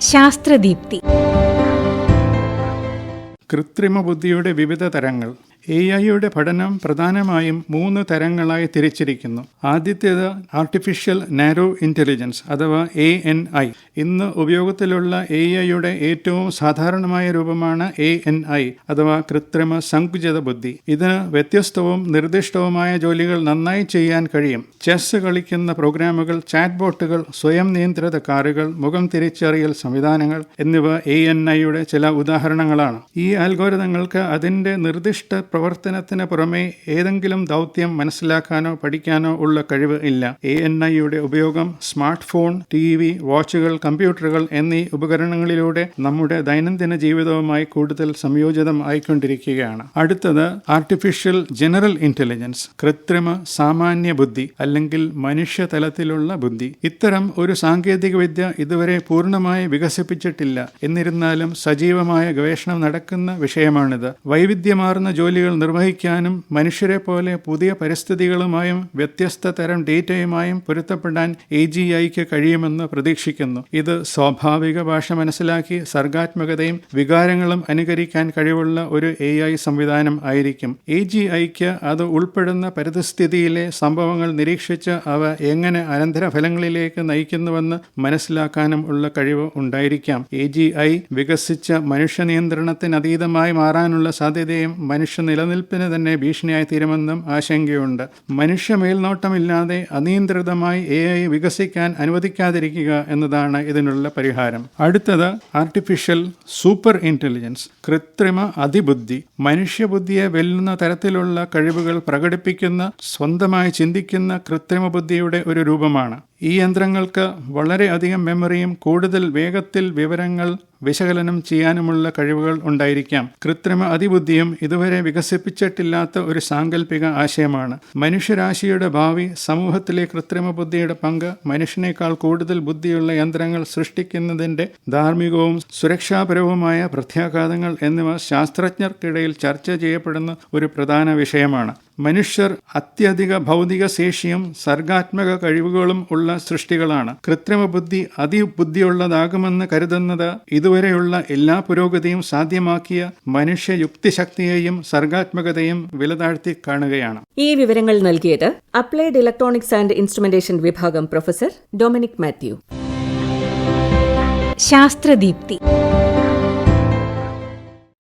ശാസ്ത്രദീപ്തി. കൃത്രിമ ബുദ്ധിയുടെ വിവിധ തരങ്ങൾ. എ ഐയുടെ പഠനം പ്രധാനമായും മൂന്ന് തരങ്ങളായി തിരിച്ചിരിക്കുന്നു. ആദ്യത്തേത് ആർട്ടിഫിഷ്യൽ നാരോ ഇന്റലിജൻസ് അഥവാ എ എൻ ഐ ഇന്ന് ഉപയോഗത്തിലുള്ള എ ഐയുടെ ഏറ്റവും സാധാരണമായ രൂപമാണ് എ എൻ ഐ അഥവാ കൃത്രിമ സങ്കുചിത ബുദ്ധി. ഇതിന് വ്യത്യസ്തവും നിർദ്ദിഷ്ടവുമായ ജോലികൾ നന്നായി ചെയ്യാൻ കഴിയും. ചെസ് കളിക്കുന്ന പ്രോഗ്രാമുകൾ ചാറ്റ് ബോട്ടുകൾ സ്വയം നിയന്ത്രിത കാറുകൾ മുഖം തിരിച്ചറിയൽ സംവിധാനങ്ങൾ എന്നിവ എ എൻ ഐയുടെ ചില ഉദാഹരണങ്ങളാണ്. ഈ അൽഗോരിതങ്ങൾക്ക് അതിന്റെ നിർദ്ദിഷ്ട പ്രവർത്തനത്തിന് പുറമെ ഏതെങ്കിലും ദൗത്യം മനസ്സിലാക്കാനോ പഠിക്കാനോ ഉള്ള കഴിവ് ഇല്ല. എ എൻ ഐയുടെ ഉപയോഗം സ്മാർട്ട് ഫോൺ ടി വി വാച്ചുകൾ കമ്പ്യൂട്ടറുകൾ എന്നീ ഉപകരണങ്ങളിലൂടെ നമ്മുടെ ദൈനംദിന ജീവിതവുമായി കൂടുതൽ സംയോജിതം ആയിക്കൊണ്ടിരിക്കുകയാണ്. അടുത്തത് ആർട്ടിഫിഷ്യൽ ജനറൽ ഇന്റലിജൻസ് കൃത്രിമ സാമാന്യ ബുദ്ധി അല്ലെങ്കിൽ മനുഷ്യ തലത്തിലുള്ള ബുദ്ധി. ഇത്തരം ഒരു സാങ്കേതിക വിദ്യ ഇതുവരെ പൂർണമായി വികസിപ്പിച്ചിട്ടില്ല. എന്നിരുന്നാലും സജീവമായ ഗവേഷണം നടക്കുന്ന വിഷയമാണിത്. വൈവിധ്യമാർന്ന ജോലികൾ നിർവഹിക്കാനും മനുഷ്യരെ പോലെ പുതിയ പരിസ്ഥിതികളുമായും വ്യത്യസ്ത തരം ഡേറ്റയുമായും പൊരുത്തപ്പെടാൻ എ ജി ഐക്ക് കഴിയുമെന്ന് പ്രതീക്ഷിക്കുന്നു. ഇത് സ്വാഭാവിക ഭാഷ മനസ്സിലാക്കി സർഗാത്മകതയും വികാരങ്ങളും അനുകരിക്കാൻ കഴിവുള്ള ഒരു എ ഐ സംവിധാനം ആയിരിക്കും. എ ജി ഐക്ക് അത് ഉൾപ്പെടുന്ന പരിതസ്ഥിതിയിലെ സംഭവങ്ങൾ നിരീക്ഷിച്ച് അവ എങ്ങനെ അനന്തരഫലങ്ങളിലേക്ക് നയിക്കുന്നുവെന്ന് മനസ്സിലാക്കാനും ഉള്ള കഴിവ് ഉണ്ടായിരിക്കാം. എ ജി ഐ വികസിച്ച മനുഷ്യ നിയന്ത്രണത്തിനതീതമായി മാറാനുള്ള സാധ്യതയും മനുഷ്യ നിലനിൽപ്പിന് തന്നെ ഭീഷണിയായി തീരുമെന്നും ആശങ്കയുണ്ട്. മനുഷ്യ മേൽനോട്ടമില്ലാതെ അനിയന്ത്രിതമായി എ ഐ വികസിക്കാൻ അനുവദിക്കാതിരിക്കുക എന്നതാണ് ഇതിനുള്ള പരിഹാരം. അടുത്തത് ആർട്ടിഫിഷ്യൽ സൂപ്പർ ഇന്റലിജൻസ് കൃത്രിമ അതിബുദ്ധി. മനുഷ്യബുദ്ധിയെ വെല്ലുന്ന തരത്തിലുള്ള കഴിവുകൾ പ്രകടിപ്പിക്കുന്ന സ്വന്തമായി ചിന്തിക്കുന്ന കൃത്രിമ ബുദ്ധിയുടെ ഒരു രൂപമാണ്. ഈ യന്ത്രങ്ങൾക്ക് വളരെയധികം മെമ്മറിയും കൂടുതൽ വേഗത്തിൽ വിവരങ്ങൾ വിശകലനം ചെയ്യാനുമുള്ള കഴിവുകൾ ഉണ്ടായിരിക്കാം. കൃത്രിമ അതിബുദ്ധിയും ഇതുവരെ വികസിപ്പിച്ചിട്ടില്ലാത്ത ഒരു സാങ്കല്പിക ആശയമാണ്. മനുഷ്യരാശിയുടെ ഭാവി സമൂഹത്തിലെ കൃത്രിമ ബുദ്ധിയുടെ പങ്ക് മനുഷ്യനേക്കാൾ കൂടുതൽ ബുദ്ധിയുള്ള യന്ത്രങ്ങൾ സൃഷ്ടിക്കുന്നതിന്റെ ധാർമ്മികവും സുരക്ഷാപരവുമായ പ്രത്യാഘാതങ്ങൾ എന്നിവ ശാസ്ത്രജ്ഞർക്കിടയിൽ ചർച്ച ചെയ്യപ്പെടുന്ന ഒരു പ്രധാന വിഷയമാണ്. മനുഷ്യർ അത്യധിക ഭൗതിക ശേഷിയും സർഗാത്മക കഴിവുകളും ഉള്ള സൃഷ്ടികളാണ്. കൃത്രിമ ബുദ്ധി അതിബുദ്ധിയുള്ളതാകുമെന്ന് കരുതുന്നത് ഇതുവരെയുള്ള എല്ലാ പുരോഗതിയും സാധ്യമാക്കിയ മനുഷ്യ യുക്തിശക്തിയെയും സർഗാത്മകതയും വിലതാഴ്ത്തി കാണുകയാണ്. ഈ വിവരങ്ങൾ നൽകിയത് അപ്ലൈഡ് ഇലക്ട്രോണിക്സ് ആൻഡ് ഇൻസ്ട്രുമെന്റേഷൻ വിഭാഗം പ്രൊഫസർ ഡൊമിനിക് മാത്യു. ശാസ്ത്രദീപ്തി.